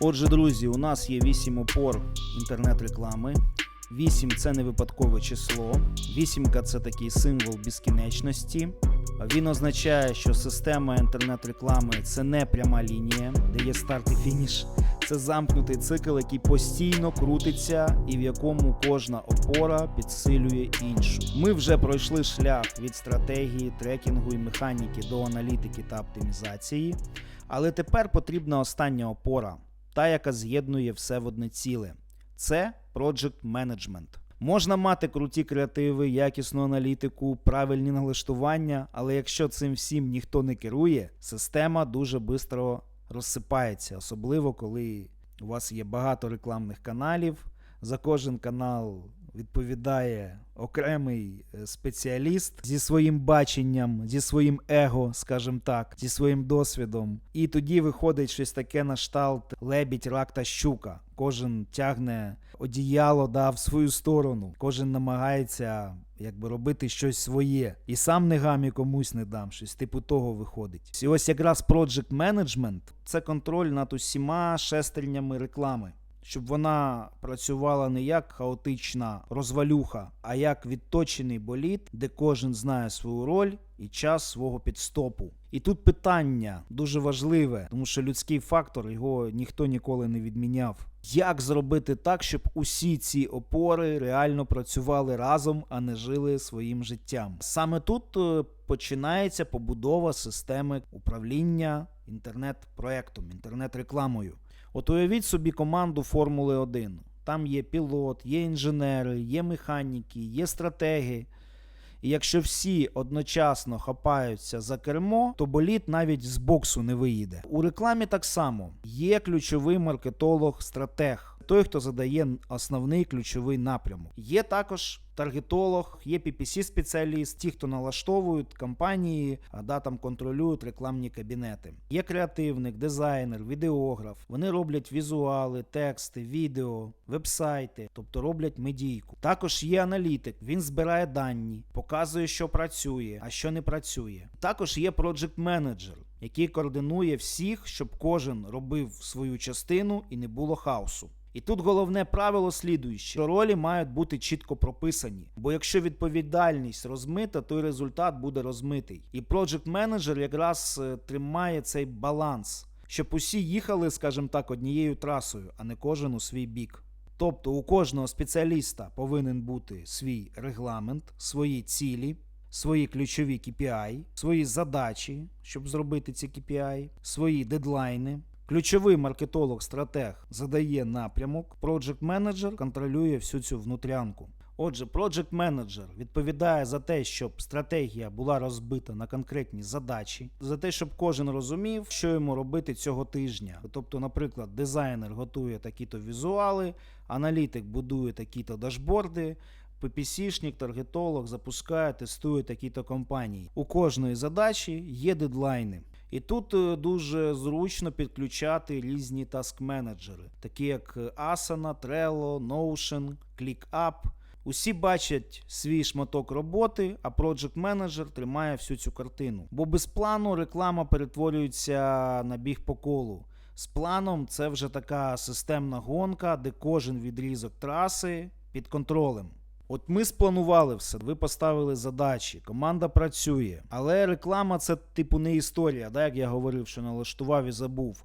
Отже, друзі, у нас є 8 опор інтернет-реклами. 8 це не випадкове число. Вісімка це такий символ безкінечності. Він означає, що система інтернет-реклами це не пряма лінія, де є старт і фініш. Це замкнутий цикл, який постійно крутиться і в якому кожна опора підсилює іншу. Ми вже пройшли шлях від стратегії, трекінгу і механіки до аналітики та оптимізації. Але тепер потрібна остання опора, та яка з'єднує все в одне ціле. Це Project Management. Можна мати круті креативи, якісну аналітику, правильні налаштування, але якщо цим всім ніхто не керує, система дуже швидко розсипається, особливо коли у вас є багато рекламних каналів. За кожен канал відповідає окремий е, спеціаліст зі своїм баченням, зі своїм его, скажімо так, зі своїм досвідом. І тоді виходить щось таке на шталт лебідь, рак та щука. Кожен тягне одіяло да, в свою сторону, кожен намагається якби робити щось своє. І сам не гам і комусь не дам, щось типу того виходить. І ось якраз Project Management – це контроль над усіма шестернями реклами. Щоб вона працювала не як хаотична розвалюха, а як відточений боліт, де кожен знає свою роль і час свого підстопу. І тут питання дуже важливе, тому що людський фактор його ніхто ніколи не відміняв. Як зробити так, щоб усі ці опори реально працювали разом, а не жили своїм життям? Саме тут е, починається побудова системи управління інтернет-проектом, інтернет-рекламою. От уявіть собі команду Формули 1. Там є пілот, є інженери, є механіки, є стратеги. І якщо всі одночасно хапаються за кермо, то боліт навіть з боксу не виїде. У рекламі так само є ключовий маркетолог, стратег, той, хто задає основний ключовий напрямок. Є також таргетолог, є PPC-спеціаліст, ті, хто налаштовують кампанії, а да, там контролюють рекламні кабінети. Є креативник, дизайнер, відеограф. Вони роблять візуали, тексти, відео, вебсайти, тобто роблять медійку. Також є аналітик, він збирає дані, показує, що працює, а що не працює. Також є project менеджер який координує всіх, щоб кожен робив свою частину і не було хаосу. І тут головне правило слідуюче, що ролі мають бути чітко прописані. Бо якщо відповідальність розмита, то й результат буде розмитий. І Project Manager якраз е, тримає цей баланс, щоб усі їхали, скажімо так, однією трасою, а не кожен у свій бік. Тобто у кожного спеціаліста повинен бути свій регламент, свої цілі, свої ключові KPI, свої задачі, щоб зробити ці KPI, свої дедлайни. Ключовий маркетолог-стратег задає напрямок, Project Manager контролює всю цю внутрянку. Отже, Project Manager відповідає за те, щоб стратегія була розбита на конкретні задачі, за те, щоб кожен розумів, що йому робити цього тижня. Тобто, наприклад, дизайнер готує такі-то візуали, аналітик будує такі-то дашборди, PPC-шник, таргетолог запускає, тестує такі-то компанії. У кожної задачі є дедлайни. І тут е, дуже зручно підключати різні таск-менеджери, такі як Asana, Trello, Notion, ClickUp. Усі бачать свій шматок роботи, а Project Manager тримає всю цю картину. Бо без плану реклама перетворюється на біг по колу. З планом це вже така системна гонка, де кожен відрізок траси під контролем. От ми спланували все, ви поставили задачі, команда працює. Але реклама це типу не історія, да, як я говорив, що налаштував і забув.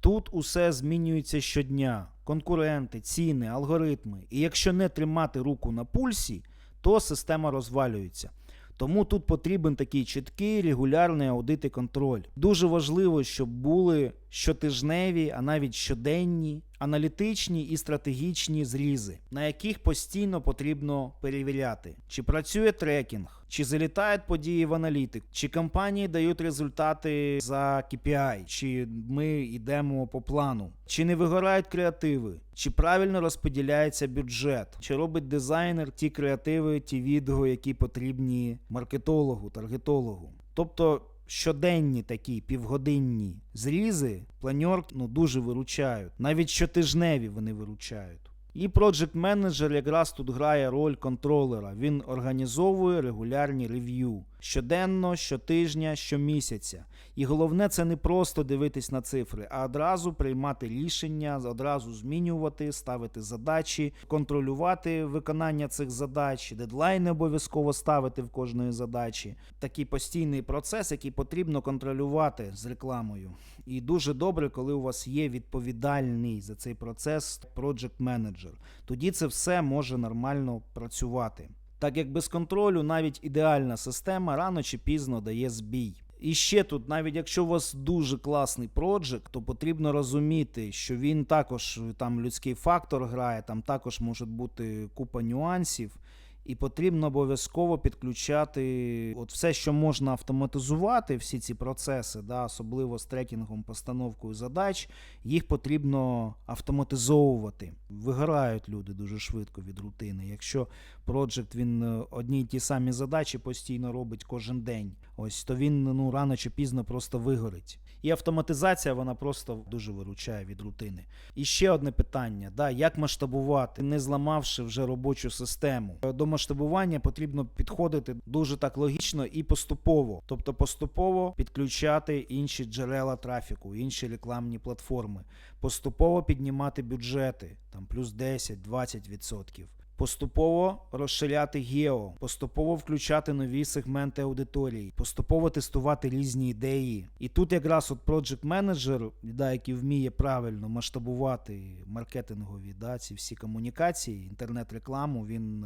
Тут усе змінюється щодня: конкуренти, ціни, алгоритми. І якщо не тримати руку на пульсі, то система розвалюється. Тому тут потрібен такий чіткий регулярний аудит і контроль. Дуже важливо, щоб були щотижневі, а навіть щоденні, аналітичні і стратегічні зрізи, на яких постійно потрібно перевіряти, чи працює трекінг, чи залітають події в аналітик, чи компанії дають результати за KPI, чи ми йдемо по плану, чи не вигорають креативи, чи правильно розподіляється бюджет, чи робить дизайнер ті креативи, ті відео, які потрібні маркетологу, таргетологу. Тобто щоденні такі півгодинні зрізи планьор ну, дуже виручають. Навіть щотижневі вони виручають. І Project Manager якраз тут грає роль контролера. Він організовує регулярні рев'ю, Щоденно, щотижня, щомісяця. І головне, це не просто дивитись на цифри, а одразу приймати рішення, одразу змінювати, ставити задачі, контролювати виконання цих задач, дедлайни обов'язково ставити в кожної задачі. Такий постійний процес, який потрібно контролювати з рекламою. І дуже добре, коли у вас є відповідальний за цей процес project менеджер. Тоді це все може нормально працювати. Так як без контролю навіть ідеальна система рано чи пізно дає збій. І ще тут, навіть якщо у вас дуже класний проджект, то потрібно розуміти, що він також там людський фактор грає, там також може бути купа нюансів. І потрібно обов'язково підключати от все, що можна автоматизувати, всі ці процеси, да, особливо з трекінгом, постановкою задач, їх потрібно автоматизовувати. Вигорають люди дуже швидко від рутини. Якщо проджект він е, одні й ті самі задачі постійно робить кожен день, ось то він ну рано чи пізно просто вигорить. І автоматизація вона просто дуже виручає від рутини. І ще одне питання: да, як масштабувати, не зламавши вже робочу систему. До масштабування потрібно підходити дуже так логічно і поступово, тобто поступово підключати інші джерела трафіку, інші рекламні платформи, поступово піднімати бюджети, там плюс 10-20%. Поступово розширяти гео, поступово включати нові сегменти аудиторії, поступово тестувати різні ідеї. І тут якраз от Project Manager, да, який вміє правильно масштабувати маркетингові да, ці всі комунікації, інтернет-рекламу, він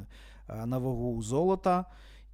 е, на вагу золота,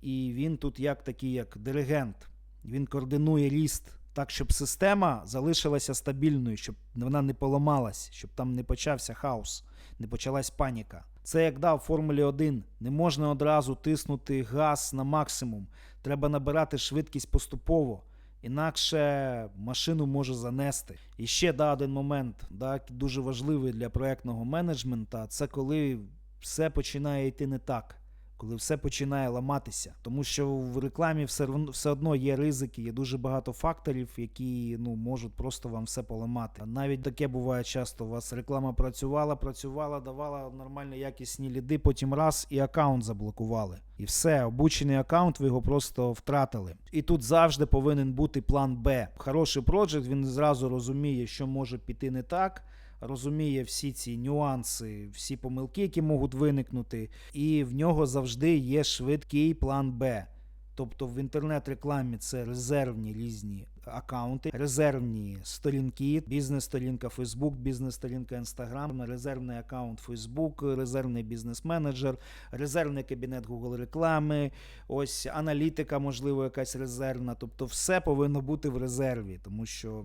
і він тут як такий, як диригент. Він координує ріст так, щоб система залишилася стабільною, щоб вона не поламалась, щоб там не почався хаос, не почалась паніка. Це як да, в Формулі 1. Не можна одразу тиснути газ на максимум. Треба набирати швидкість поступово. Інакше машину може занести. І ще да, один момент, да, дуже важливий для проектного менеджмента, це коли все починає йти не так. Коли все починає ламатися, тому що в рекламі все все одно є ризики, є дуже багато факторів, які ну можуть просто вам все поламати. Навіть таке буває часто. У вас реклама працювала, працювала, давала нормальні якісні ліди, потім раз і аккаунт заблокували. І все, обучений аккаунт, ви його просто втратили. І тут завжди повинен бути план Б. Хороший проджект, він зразу розуміє, що може піти не так розуміє всі ці нюанси, всі помилки, які можуть виникнути, і в нього завжди є швидкий план Б. Тобто в інтернет-рекламі це резервні різні акаунти, резервні сторінки, бізнес-сторінка Facebook, бізнес-сторінка Instagram, резервний аккаунт Facebook, резервний бізнес-менеджер, резервний кабінет Google реклами, ось аналітика, можливо, якась резервна. Тобто все повинно бути в резерві, тому що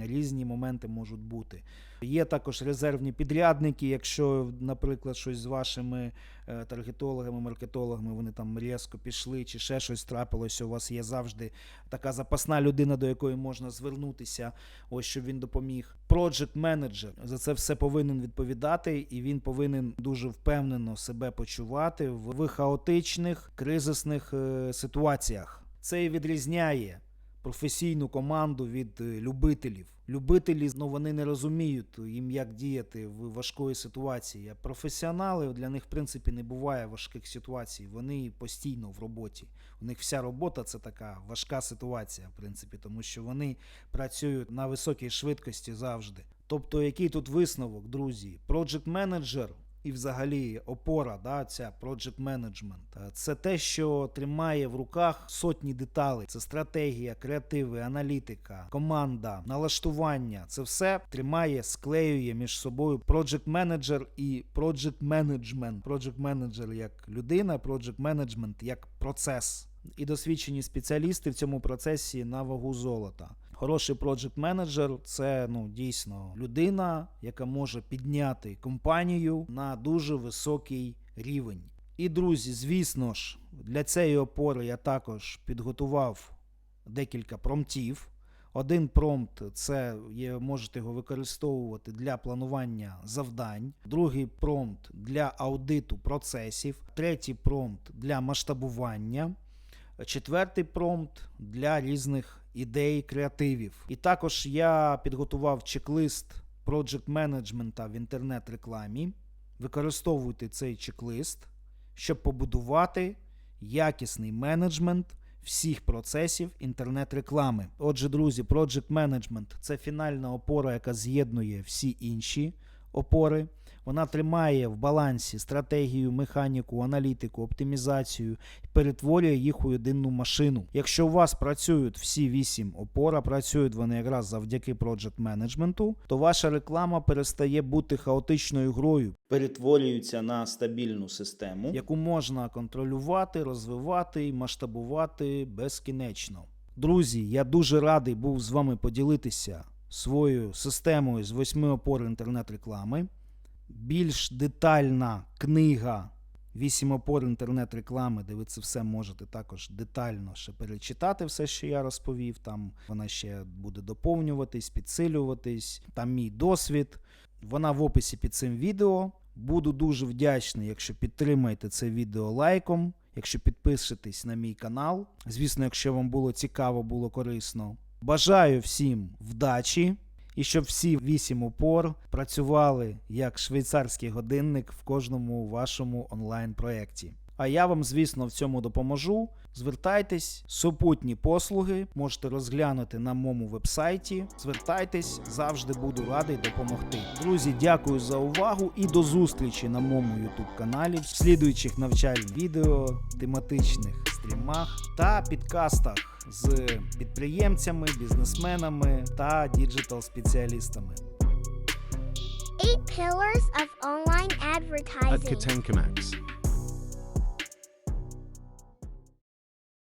різні моменти можуть бути. Є також резервні підрядники, якщо, наприклад, щось з вашими таргетологами, маркетологами, вони там різко пішли, чи ще щось трапилося, у вас є завжди така запасна людина, до якої можна звернутися, ось щоб він допоміг. Project менеджер за це все повинен відповідати, і він повинен дуже впевнено себе почувати в, в хаотичних кризисних е, ситуаціях. Це і відрізняє професійну команду від е, любителів. Любителі ну, вони не розуміють їм, як діяти в важкої ситуації. А професіонали для них, в принципі, не буває важких ситуацій. Вони постійно в роботі. У них вся робота це така важка ситуація, в принципі, тому що вони працюють на високій швидкості завжди. Тобто, який тут висновок, друзі? Project менеджер і взагалі опора, да, ця project management, це те, що тримає в руках сотні деталей. Це стратегія, креативи, аналітика, команда, налаштування. Це все тримає, склеює між собою project manager і project management. Project manager як людина, project management як процес. І досвідчені спеціалісти в цьому процесі на вагу золота. Хороший project менеджер це ну дійсно людина, яка може підняти компанію на дуже високий рівень. І друзі, звісно ж, для цієї опори я також підготував декілька промптів. Один промпт це є, можете його використовувати для планування завдань, другий промпт для аудиту процесів, третій промпт для масштабування, четвертий промпт для різних ідей, креативів. І також я підготував чек-лист project менеджмента в інтернет-рекламі. Використовуйте цей чек-лист, щоб побудувати якісний менеджмент всіх процесів інтернет-реклами. Отже, друзі, Project Management – це фінальна опора, яка з'єднує всі інші опори. Вона тримає в балансі стратегію, механіку, аналітику, оптимізацію і перетворює їх у єдину машину. Якщо у вас працюють всі вісім опор, а працюють вони якраз завдяки Project Management, то ваша реклама перестає бути хаотичною грою, перетворюється на стабільну систему, яку можна контролювати, розвивати і масштабувати безкінечно. Друзі, я дуже радий був з вами поділитися своєю системою з восьми опор інтернет-реклами. Більш детальна книга «Вісім опор інтернет-реклами, де ви це все можете також детально ще перечитати, все, що я розповів. Там вона ще буде доповнюватись, підсилюватись. Там мій досвід. Вона в описі під цим відео. Буду дуже вдячний, якщо підтримаєте це відео лайком, якщо підпишетесь на мій канал. Звісно, якщо вам було цікаво, було корисно. Бажаю всім вдачі і щоб всі вісім опор працювали як швейцарський годинник в кожному вашому онлайн-проєкті. А я вам, звісно, в цьому допоможу. Звертайтесь, супутні послуги можете розглянути на моєму вебсайті. Звертайтесь, завжди буду радий допомогти. Друзі, дякую за увагу і до зустрічі на моєму YouTube каналі, в слідуючих навчальних відео, тематичних стрімах та підкастах з підприємцями, бізнесменами та діджитал-спеціалістами. Eight pillars of online advertising. At.